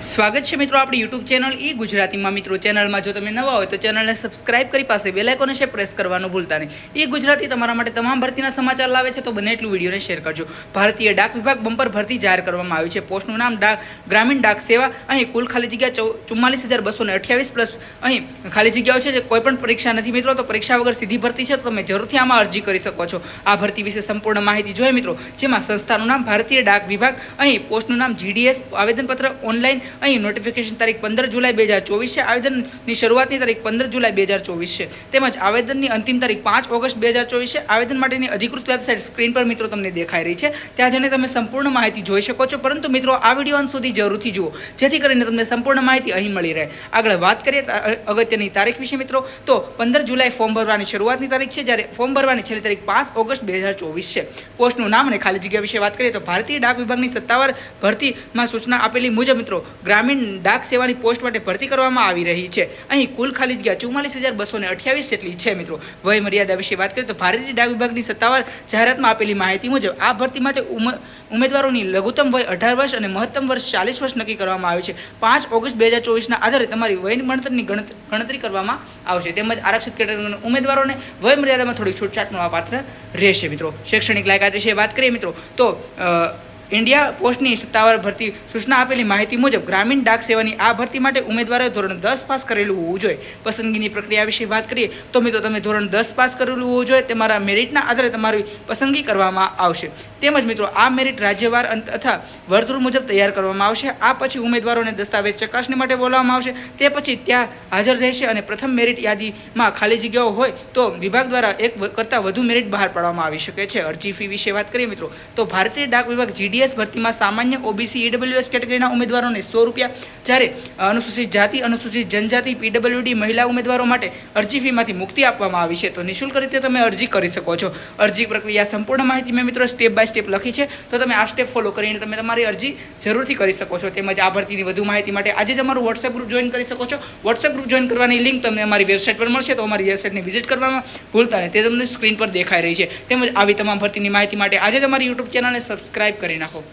સ્વાગત છે મિત્રો આપણી યુટ્યુબ ચેનલ ઈ ગુજરાતીમાં. મિત્રો, ચેનલમાં જો તમે નવા હોય તો ચેનલને સબસ્ક્રાઇબ કરી પાસે બે લાઇકોને છે પ્રેસ કરવાનું ભૂલતા નહીં. ઈ ગુજરાતી તમારા માટે તમામ ભરતીના સમાચાર લાવે છે તો બને એટલું વિડીયોને શેર કરજો. ભારતીય ડાક વિભાગ બમ્પર ભરતી જાહેર કરવામાં આવી છે. પોસ્ટનું નામ ડાક, ગ્રામીણ ડાક સેવા. અહીં કુલ ખાલી જગ્યા ચુમ્માલીસ હજાર બસો ને અઠ્યાવીસ પ્લસ અહીં ખાલી જગ્યાઓ છે જે કોઈ પણ પરીક્ષા નથી મિત્રો. તો પરીક્ષા વગર સીધી ભરતી છે તો તમે જરૂરથી આમાં અરજી કરી શકો છો. આ ભરતી વિશે સંપૂર્ણ માહિતી જોઈએ મિત્રો. જેમાં સંસ્થાનું નામ ભારતીય ડાક વિભાગ, અહીં પોસ્ટનું નામ જીડીએસ આવેદનપત્ર ઓનલાઈન અહીં નોટિફિકેશન તારીખ પંદર જુલાઈ બે હજાર ચોવીસ છે. આવેદનની શરૂઆતની તારીખ પંદર જુલાઈ બે હજાર ચોવીસ છે. તેમજ આવેદનની અંતિમ તારીખ પાંચ ઓગસ્ટ બે હજાર ચોવીસ છે. આવેદન માટેની અધિકૃત વેબસાઇટ સ્ક્રીન પર મિત્રો તમને દેખાઈ રહી છે. ત્યાં જઈને તમે સંપૂર્ણ માહિતી જોઈ શકો છો. પરંતુ મિત્રો, આ વીડિયો અંત સુધી જરૂરથી જુઓ. જેથી કરીને તમને સંપૂર્ણ માહિતી અહીં મળી રહે. આગળ વાત કરીએ અગત્યની તારીખ વિશે મિત્રો, તો પંદર જુલાઈ ફોર્મ ભરવાની શરૂઆતની તારીખ છે. જ્યારે ફોર્મ ભરવાની છેલ્લી તારીખ પાંચ ઓગસ્ટ બે હજાર ચોવીસ છે. પોસ્ટનું નામ અને ખાલી જગ્યા વિશે વાત કરીએ તો ભારતીય ડાક વિભાગની સત્તાવાર ભરતીમાં સૂચના આપેલી મુજબ મિત્રો ગ્રામીણ ડાક સેવાની પોસ્ટ માટે ભરતી કરવામાં આવી રહી છે. અહીં કુલ ખાલી જગ્યા ચુમ્માલીસ હજાર બસો ને અઠ્યાવીસ જેટલી છે, મિત્રો. વય મર્યાદા વિશે વાત કરીએ તો ભારતીય ડાક વિભાગની સત્તાવાર જાહેરાતમાં આપેલી માહિતી મુજબ આ ભરતી માટે ઉમ- ઉમેદવારોની લઘુત્તમ વય અઢાર વર્ષ અને મહત્તમ વર્ષ ચાલીસ વર્ષ નક્કી કરવામાં આવ્યું છે. પાંચ ઓગસ્ટ બે હજાર ચોવીસના આધારે તમારી વય ગણતરની ગણત- ગણતરી કરવામાં આવશે. તેમજ આરક્ષિત કેટેગરીના ઉમેદવારોને વય મર્યાદામાં થોડી છૂટછાટનો આ પાત્ર રહેશે, મિત્રો. શૈક્ષણિક લાયકાત વિશે વાત કરીએ, મિત્રો, તો ઇન્ડિયા પોસ્ટની સત્તાવાર ભરતી સૂચના આપેલી માહિતી મુજબ ગ્રામીણ ડાક સેવાની આ ભરતી માટે ઉમેદવારોએ ધોરણ દસ પાસ કરેલું હોવું જોઈએ. પસંદગીની પ્રક્રિયા વિશે વાત કરીએ તો મિત્રો, તમે ધોરણ દસ પાસ કરેલું હોવું જોઈએ. તમારા મેરિટના આધારે તમારી પસંદગી કરવામાં આવશે. તેમજ મિત્રો, આ મેરિટ રાજ્યવાર તથા વર્તુળ મુજબ તૈયાર કરવામાં આવશે. આ પછી ઉમેદવારોને દસ્તાવેજ ચકાસણી માટે બોલાવવામાં આવશે. તે પછી ત્યાં હાજર રહેશે અને પ્રથમ મેરિટ યાદીમાં ખાલી જગ્યાઓ હોય તો વિભાગ દ્વારા એક કરતાં વધુ મેરિટ બહાર પાડવામાં આવી શકે છે. અરજી ફી વિશે વાત કરીએ મિત્રો, તો ભારતીય ડાક વિભાગ જીડીએસ ભરતીમાં સામાન્ય ઓબીસી ઈડબ્લ્યુએસ કેટેગરીના ઉમેદવારોને સો રૂપિયા જ્યારે અનુસૂચિત જાતિ, અનુસૂચિત જનજાતિ, પીડબ્લ્યુડી મહિલા ઉમેદવારો માટે અરજી ફીમાંથી મુક્તિ આપવામાં આવી છે. તો નિઃશુલ્ક રીતે તમે અરજી કરી શકો છો. અરજી પ્રક્રિયા સંપૂર્ણ માહિતી મેં મિત્રો સ્ટેપ બાય સ્ટેપ લખી છે. તો તમે આ સ્ટેપ ફોલો કરીને તમે તમારી અરજી જરૂરથી કરી શકો છો. તેમજ આ ભરતીની વધુ માહિતી માટે આજે જ અમારું વોટ્સએપ ગ્રુપ જોઈન કરી શકો છો. વોટ્સએપ ગ્રુપ જોઈન કરવાની લિંક તમને અમારી વેબસાઇટ પર મળશે. તો અમારી વેબસાઇટને વિઝિટ કરવામાં ભૂલતા નહીં. તે તમને સ્ક્રીન પર દેખાઈ રહી છે. તેમજ આવી તમામ ભરતીની માહિતી માટે આજે જ અમારી યુટ્યુબ ચેનલને સબસ્ક્રાઇબ કરી નાખો.